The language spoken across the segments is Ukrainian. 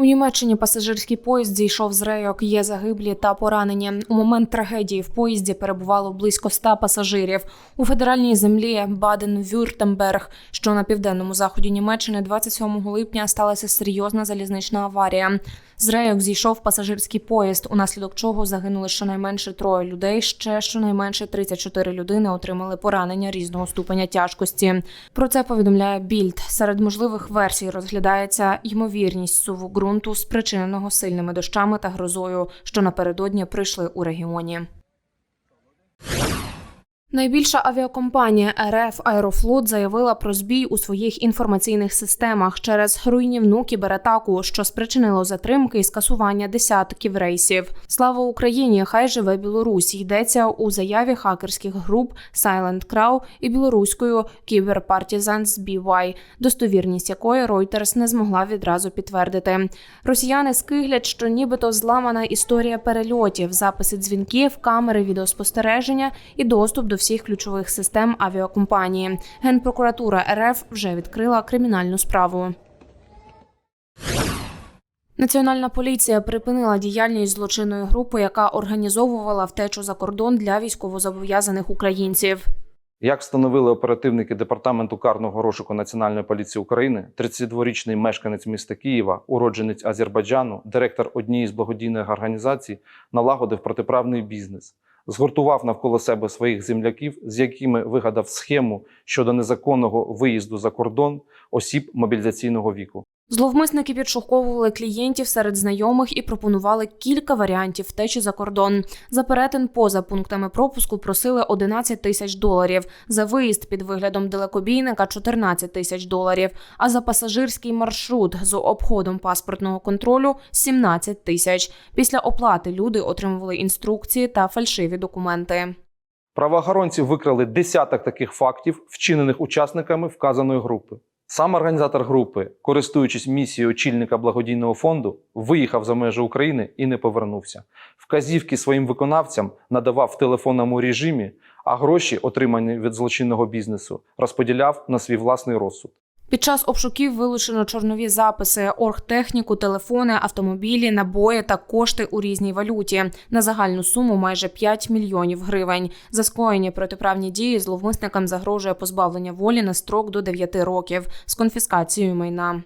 У Німеччині пасажирський поїзд зійшов з рейок. Є загиблі та поранені. У момент трагедії в поїзді перебувало близько ста пасажирів. У федеральній землі Баден-Вюртемберг, що на південному заході Німеччини, 27 липня сталася серйозна залізнична аварія. З рейок зійшов пасажирський поїзд, унаслідок чого загинули щонайменше троє людей. Ще щонайменше 34 людини отримали поранення різного ступеня тяжкості. Про це повідомляє Більд. Серед можливих версій розглядається ймовірність суву ґрунту, спричиненого сильними дощами та грозою, що напередодні прийшли у регіоні. Найбільша авіакомпанія РФ Аерофлот заявила про збій у своїх інформаційних системах через руйнівну кібератаку, що спричинило затримки і скасування десятків рейсів. Слава Україні! Хай живе Білорусь! Йдеться у заяві хакерських груп Silent Crow і білоруською Cyber Partisans BY, достовірність якої Reuters не змогла відразу підтвердити. Росіяни скиглять, що нібито зламана історія перельотів, записи дзвінків, камери відеоспостереження і доступ до всіх ключових систем авіакомпанії. Генпрокуратура РФ вже відкрила кримінальну справу. Національна поліція припинила діяльність злочинної групи, яка організовувала втечу за кордон для військовозобов'язаних українців. Як встановили оперативники департаменту карного розшуку Національної поліції України, 32-річний мешканець міста Києва, уродженець Азербайджану, директор однієї з благодійних організацій, налагодив протиправний бізнес, згуртував навколо себе своїх земляків, з якими вигадав схему щодо незаконного виїзду за кордон осіб мобілізаційного віку. Зловмисники підшуковували клієнтів серед знайомих і пропонували кілька варіантів втечі за кордон. За перетин поза пунктами пропуску просили 11 тисяч доларів, за виїзд під виглядом далекобійника 14 тисяч доларів, а за пасажирський маршрут з обходом паспортного контролю 17 тисяч. Після оплати люди отримували інструкції та фальшиві документи. Правоохоронці викрали десяток таких фактів, вчинених учасниками вказаної групи. Сам організатор групи, користуючись місією очільника благодійного фонду, виїхав за межі України і не повернувся. Вказівки своїм виконавцям надавав в телефонному режимі, а гроші, отримані від злочинного бізнесу, розподіляв на свій власний розсуд. Під час обшуків вилучено чорнові записи, оргтехніку, телефони, автомобілі, набої та кошти у різній валюті на загальну суму майже 5 мільйонів гривень. За скоєні протиправні дії зловмисникам загрожує позбавлення волі на строк до 9 років з конфіскацією майна.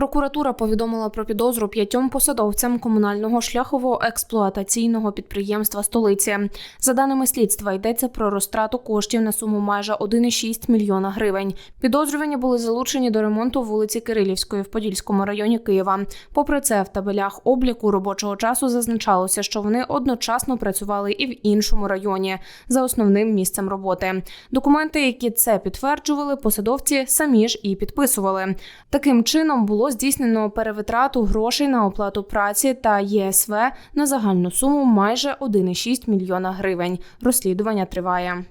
Прокуратура повідомила про підозру п'ятьом посадовцям комунального шляхово-експлуатаційного підприємства столиці. За даними слідства, йдеться про розтрату коштів на суму майже 1,6 мільйона гривень. Підозрювані були залучені до ремонту вулиці Кирилівської в Подільському районі Києва. Попри це, в табелях обліку робочого часу зазначалося, що вони одночасно працювали і в іншому районі за основним місцем роботи. Документи, які це підтверджували, посадовці самі ж і підписували. Таким чином було здійснено перевитрату грошей на оплату праці та ЄСВ на загальну суму майже 1,6 мільйона гривень. Розслідування триває.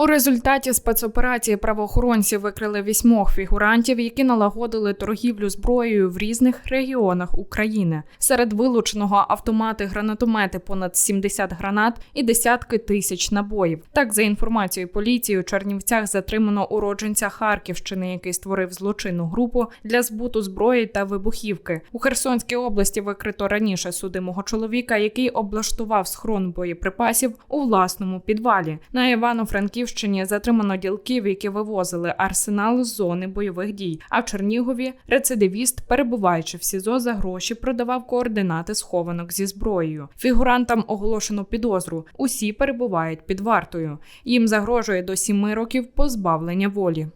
У результаті спецоперації правоохоронці викрили вісьмох фігурантів, які налагодили торгівлю зброєю в різних регіонах України. Серед вилученого автомати, гранатомети, понад 70 гранат і десятки тисяч набоїв. Так, за інформацією поліції, у Чернівцях затримано уродженця Харківщини, який створив злочинну групу для збуту зброї та вибухівки. У Херсонській області викрито раніше судимого чоловіка, який облаштував схрон боєприпасів у власному підвалі. На Івано-Франківщині затримано ділків, які вивозили арсенал з зони бойових дій. А в Чернігові рецидивіст, перебуваючи в СІЗО за гроші, продавав координати схованок зі зброєю. Фігурантам оголошено підозру. Усі перебувають під вартою. Їм загрожує до сіми років позбавлення волі.